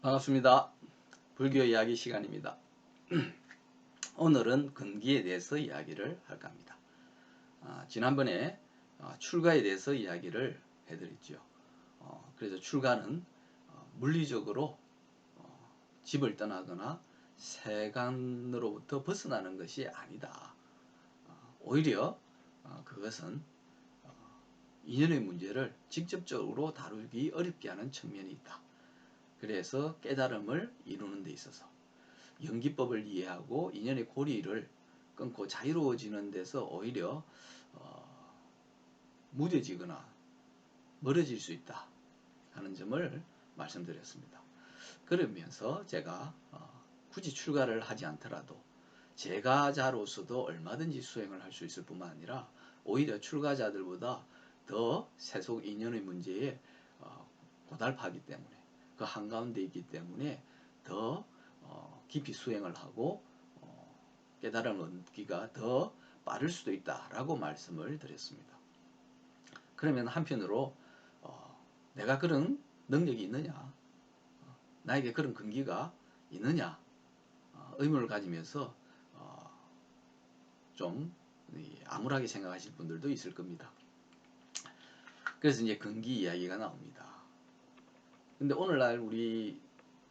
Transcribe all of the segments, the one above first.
반갑습니다. 불교 이야기 시간입니다. 오늘은 근기에 대해서 이야기를 할까 합니다. 아, 지난번에 아, 출가에 대해서 이야기를 해드렸죠. 어, 그래서 출가는 어, 물리적으로 어, 집을 떠나거나 세간으로부터 벗어나는 것이 아니다. 어, 오히려 어, 그것은 어, 인연의 문제를 직접적으로 다루기 어렵게 하는 측면이 있다. 그래서 깨달음을 이루는 데 있어서 연기법을 이해하고 인연의 고리를 끊고 자유로워지는 데서 오히려 어, 무뎌지거나 멀어질 수 있다 하는 점을 말씀드렸습니다. 그러면서 제가 어, 굳이 출가를 하지 않더라도 제가자로서도 얼마든지 수행을 할 수 있을 뿐만 아니라 오히려 출가자들보다 더 세속 인연의 문제에 어, 고달파하기 때문에 그 한가운데 있기 때문에 더 어, 깊이 수행을 하고 어, 깨달음을 얻기가 더 빠를 수도 있다라고 말씀을 드렸습니다. 그러면 한편으로 어, 내가 그런 능력이 있느냐, 어, 나에게 그런 근기가 있느냐 어, 의문을 가지면서 어, 좀 암울하게 생각하실 분들도 있을 겁니다. 그래서 이제 근기 이야기가 나옵니다. 근데 오늘날 우리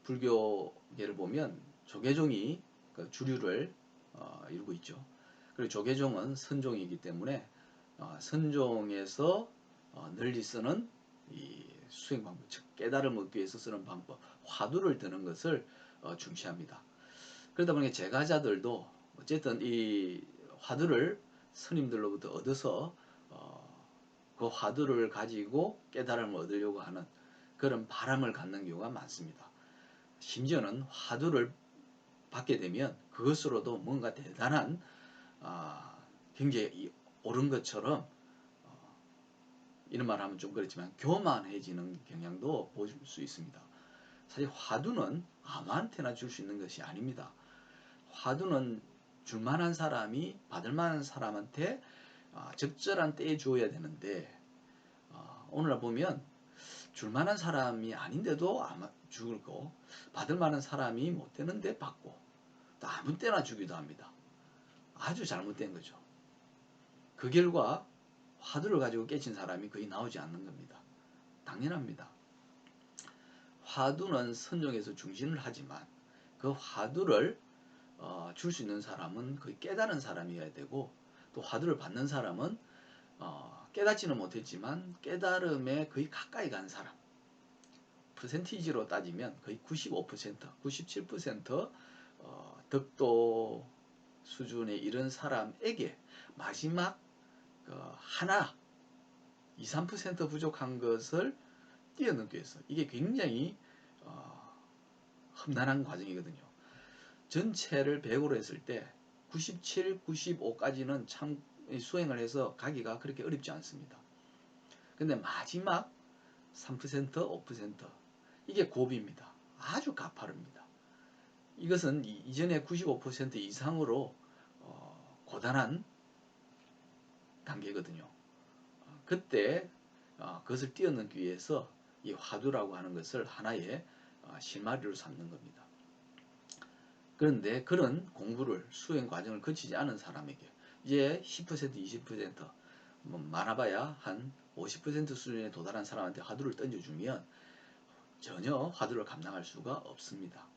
불교계를 보면 조계종이 그 주류를 어, 이루고 있죠. 그리고 조계종은 선종이기 때문에 어, 선종에서 어, 널리 쓰는 이 수행 방법, 즉 깨달음 얻기 위해서 쓰는 방법, 화두를 드는 것을 어, 중시합니다. 그러다 보니까 제가자들도 어쨌든 이 화두를 스님들로부터 얻어서 어, 그 화두를 가지고 깨달음을 얻으려고 하는 그런 바람을 갖는 경우가 많습니다. 심지어는 화두를 받게 되면 그것으로도 뭔가 대단한 아, 굉장히 옳은 것처럼 어, 이런 말 하면 좀 그렇지만 교만해지는 경향도 볼수 있습니다. 사실 화두는 아무한테나 줄 수 있는 것이 아닙니다. 화두는 줄만한 사람이 받을만한 사람한테 아, 적절한 때에 주어야 되는데 아, 오늘 보면 줄 만한 사람이 아닌데도 아마 죽을고 받을 만한 사람이 못 되는데 받고 또 아무 때나 주기도 합니다. 아주 잘못된 거죠. 그 결과 화두를 가지고 깨친 사람이 거의 나오지 않는 겁니다. 당연합니다. 화두는 선종에서 중심을 하지만 그 화두를 어, 줄 수 있는 사람은 거의 깨달은 사람이어야 되고 또 화두를 받는 사람은 어, 깨닫지는 못했지만 깨달음에 거의 가까이 간 사람 퍼센티지로 따지면 거의 95% 97% 어, 덕도 수준에 이른 사람에게 마지막 그 하나 2, 3% 부족한 것을 뛰어넘기 위해서 이게 굉장히 어, 험난한 과정이거든요. 전체를 100으로 했을 때 97, 95까지는 참 수행을 해서 가기가 그렇게 어렵지 않습니다. 근데 마지막 3%, 5% 이게 고비입니다. 아주 가파릅니다. 이것은 이전에 95% 이상으로 어, 고단한 단계거든요. 어, 그때 어, 그것을 뛰어넘기 위해서 이 화두라고 하는 것을 하나의 어, 실마리로 삼는 겁니다. 그런데 그런 공부를 수행 과정을 거치지 않은 사람에게 이제 10% 20%뭐 많아봐야 한 50% 수준에 도달한 사람한테 화두를 던져주면 전혀 화두를 감당할 수가 없습니다.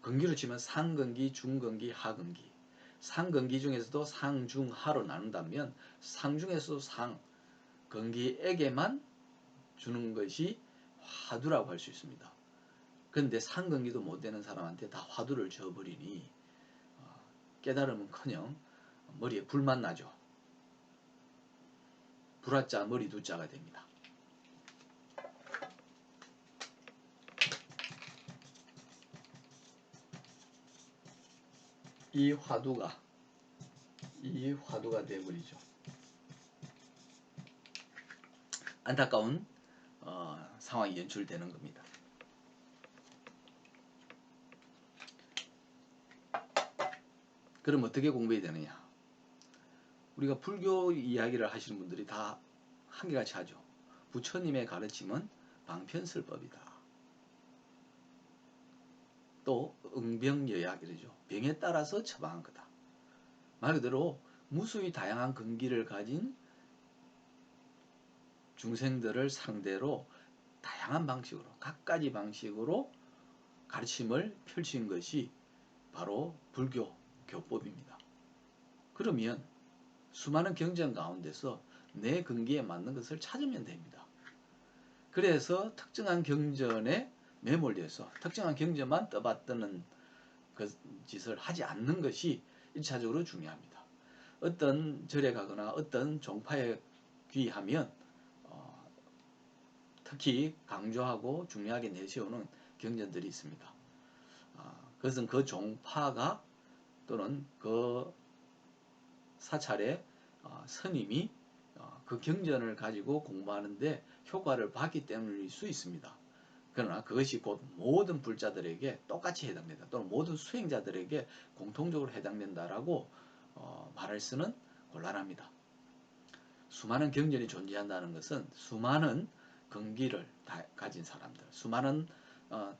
근기로 치면 상근기, 중근기, 하근기. 상근기 중에서도 상중하로 나눈다면 상중에서도 상, 근기에게만 주는 것이 화두라고 할 수 있습니다. 그런데 상근기도 못 되는 사람한테 다 화두를 줘버리니 어, 깨달음은커녕 머리에 불만 나죠. 불화자 머리 두자가 됩니다. 이 화두가 이 화두가 되어버리죠. 안타까운 어, 상황이 연출되는 겁니다. 그럼 어떻게 공부해야 되느냐? 우리가 불교 이야기를 하시는 분들이 다 한결같이 하죠. 부처님의 가르침은 방편설법이다. 또 응병여약 이러죠. 병에 따라서 처방한 거다. 말 그대로 무수히 다양한 근기를 가진 중생들을 상대로 다양한 방식으로 각가지 방식으로 가르침을 펼친 것이 바로 불교 교법입니다. 그러면 수많은 경전 가운데서 내 근기에 맞는 것을 찾으면 됩니다. 그래서 특정한 경전에 매몰려서 특정한 경전만 떠받드는 그 짓을 하지 않는 것이 1차적으로 중요합니다. 어떤 절에 가거나 어떤 종파에 귀하면 어, 특히 강조하고 중요하게 내세우는 경전들이 있습니다. 어, 그것은 그 종파가 또는 그 사찰의 어, 스님이 어, 그 경전을 가지고 공부하는데 효과를 봤기 때문일 수 있습니다. 그러나 그것이 곧 모든 불자들에게 똑같이 해당된다. 또는 모든 수행자들에게 공통적으로 해당된다라고 어, 말할 수는 곤란합니다. 수많은 경전이 존재한다는 것은 수많은 근기를 가진 사람들, 수많은 어,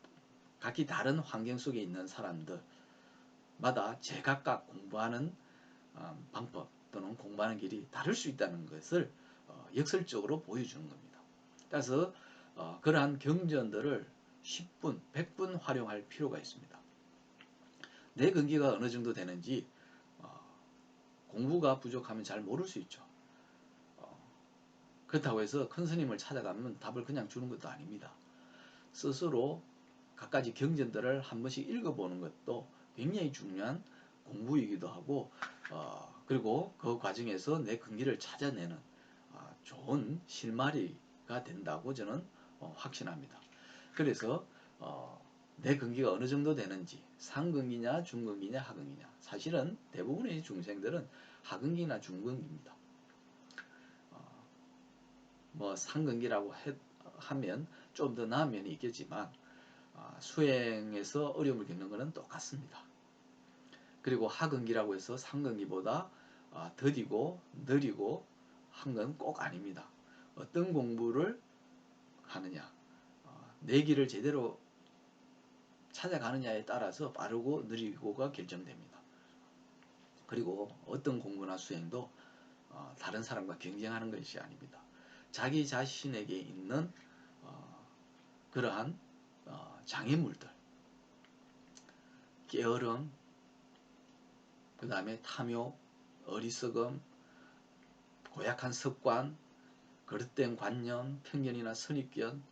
각기 다른 환경 속에 있는 사람들마다 제각각 공부하는 어, 방법 또는 공부하는 길이 다를 수 있다는 것을 어, 역설적으로 보여주는 겁니다. 따라서 어, 그러한 경전들을 10분, 100분 활용할 필요가 있습니다. 내 근기가 어느 정도 되는지 어, 공부가 부족하면 잘 모를 수 있죠. 어, 그렇다고 해서 큰 스님을 찾아가면 답을 그냥 주는 것도 아닙니다. 스스로 각가지 경전들을 한 번씩 읽어보는 것도 굉장히 중요한 공부이기도 하고 어, 그리고 그 과정에서 내 근기를 찾아내는 어, 좋은 실마리가 된다고 저는 어, 확신합니다. 그래서 어, 내 근기가 어느 정도 되는지 상근기냐 중근기냐 하근기냐 사실은 대부분의 중생들은 하근기나 중근기입니다. 어, 뭐 상근기라고 해, 하면 좀 더 나은 면이 있겠지만 어, 수행에서 어려움을 겪는 것은 똑같습니다. 그리고 하근기라고 해서 상근기보다 어, 더디고 느리고 한 건 꼭 아닙니다. 어떤 공부를 하느냐, 어, 내 길을 제대로 찾아가느냐에 따라서 빠르고 느리고가 결정됩니다. 그리고 어떤 공부나 수행도 어, 다른 사람과 경쟁하는 것이 아닙니다. 자기 자신에게 있는 어, 그러한 어, 장애물들, 게으름, 그 다음에 탐욕, 어리석음, 고약한 습관, 그릇된 관념, 편견이나 선입견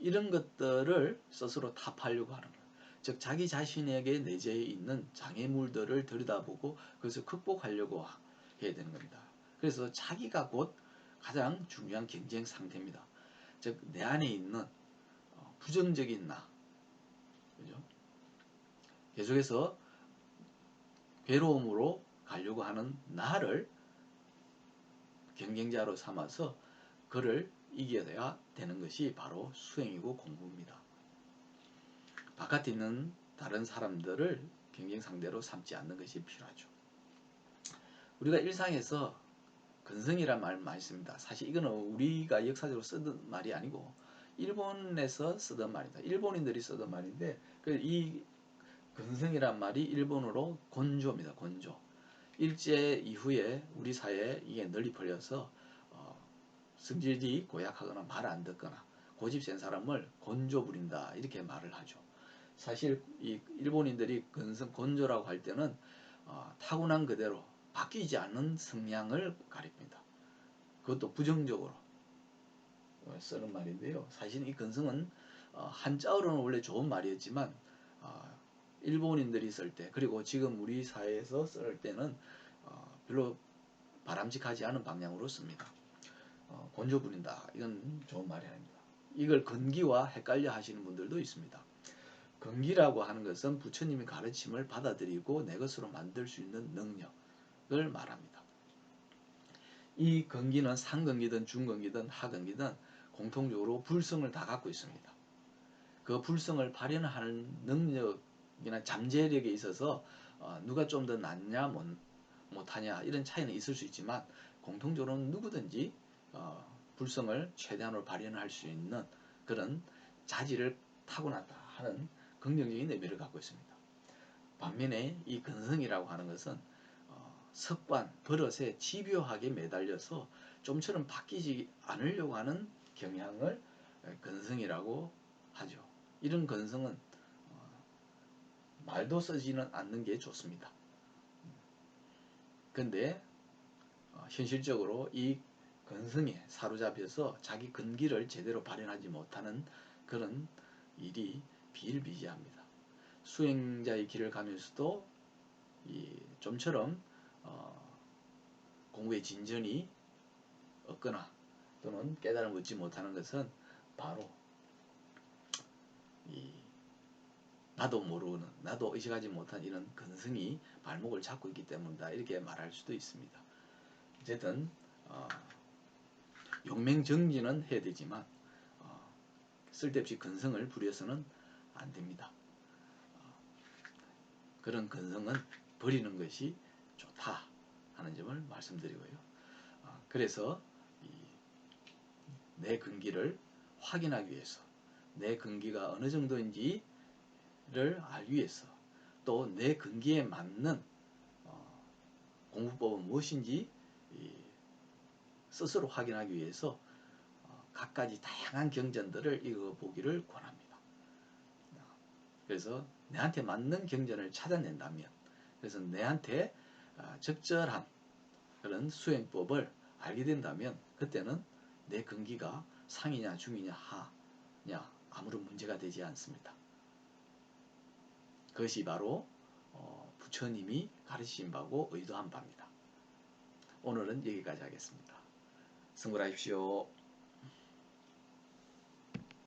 이런 것들을 스스로 타파하려고 하는 거예요. 즉 자기 자신에게 내재해 있는 장애물들을 들여다보고 그것을 극복하려고 해야 되는 겁니다. 그래서 자기가 곧 가장 중요한 경쟁 상태입니다. 즉 내 안에 있는 어, 부정적인 나, 그죠? 계속해서 괴로움으로 가려고 하는 나를 경쟁자로 삼아서 그를 이겨야 되는 것이 바로 수행이고 공부입니다. 바깥에 있는 다른 사람들을 경쟁 상대로 삼지 않는 것이 필요하죠. 우리가 일상에서 근성이란 말 많이 씁니다. 사실 이거는 우리가 역사적으로 쓰던 말이 아니고 일본에서 쓰던 말이다. 일본인들이 쓰던 말인데 그이 근성이란 말이 일본어로 곤조입니다. 곤조. 일제 이후에 우리 사회에 이게 널리 퍼져서 어, 성질이 고약하거나 말 안 듣거나 고집센 사람을 곤조 부린다 이렇게 말을 하죠. 사실 이 일본인들이 근성 곤조라고 할 때는 어, 타고난 그대로 바뀌지 않는 성향을 가립니다. 그것도 부정적으로 쓰는 말인데요. 사실 이 근성은 어, 한자어로는 원래 좋은 말이었지만 어, 일본인들이 쓸 때 그리고 지금 우리 사회에서 쓸 때는 어, 별로 바람직하지 않은 방향으로 씁니다. 어, 곤조 부린다. 이건 좋은 말이 아닙니다. 이걸 근기와 헷갈려 하시는 분들도 있습니다. 근기라고 하는 것은 부처님의 가르침을 받아들이고 내 것으로 만들 수 있는 능력을 말합니다. 이 근기는 상근기든 중근기든 하근기든 공통적으로 불성을 다 갖고 있습니다. 그 불성을 발현하는 능력 이나 잠재력에 있어서 어, 누가 좀 더 낫냐 못, 못하냐 이런 차이는 있을 수 있지만 공통적으로는 누구든지 어, 불성을 최대한으로 발현할 수 있는 그런 자질을 타고났다 하는 긍정적인 의미를 갖고 있습니다. 반면에 이 근성이라고 하는 것은 어, 습관, 버릇에 집요하게 매달려서 좀처럼 바뀌지 않으려고 하는 경향을 근성이라고 하죠. 이런 근성은 어, 말도 쓰지는 않는 게 좋습니다. 근데 어, 현실적으로 이 근성에 사로잡혀서 자기 근기를 제대로 발현하지 못하는 그런 일이 비일비재합니다. 수행자의 길을 가면서도 이 좀처럼 어, 공부의 진전이 없거나 또는 깨달음을 얻지 못하는 것은 바로 이 나도 모르는 나도 의식하지 못한 이런 근성이 발목을 잡고 있기 때문이다 이렇게 말할 수도 있습니다. 어쨌든 어, 용맹정진은 해야 되지만 어, 쓸데없이 근성을 부려서는 안 됩니다. 어, 그런 근성은 버리는 것이 좋다 하는 점을 말씀드리고요. 어, 그래서 이, 내 근기를 확인하기 위해서 내 근기가 어느 정도인지 를 알기 위해서 또 내 근기에 맞는 어, 공부법은 무엇인지 이, 스스로 확인하기 위해서 어, 각가지 다양한 경전들을 읽어보기를 권합니다. 그래서 내한테 맞는 경전을 찾아낸다면 그래서 내한테 아, 적절한 그런 수행법을 알게 된다면 그때는 내 근기가 상이냐 중이냐 하냐 아무런 문제가 되지 않습니다. 그것이 바로 어, 부처님이 가르치신 바고 의도한 바입니다. 오늘은 여기까지 하겠습니다. 승불하십시오.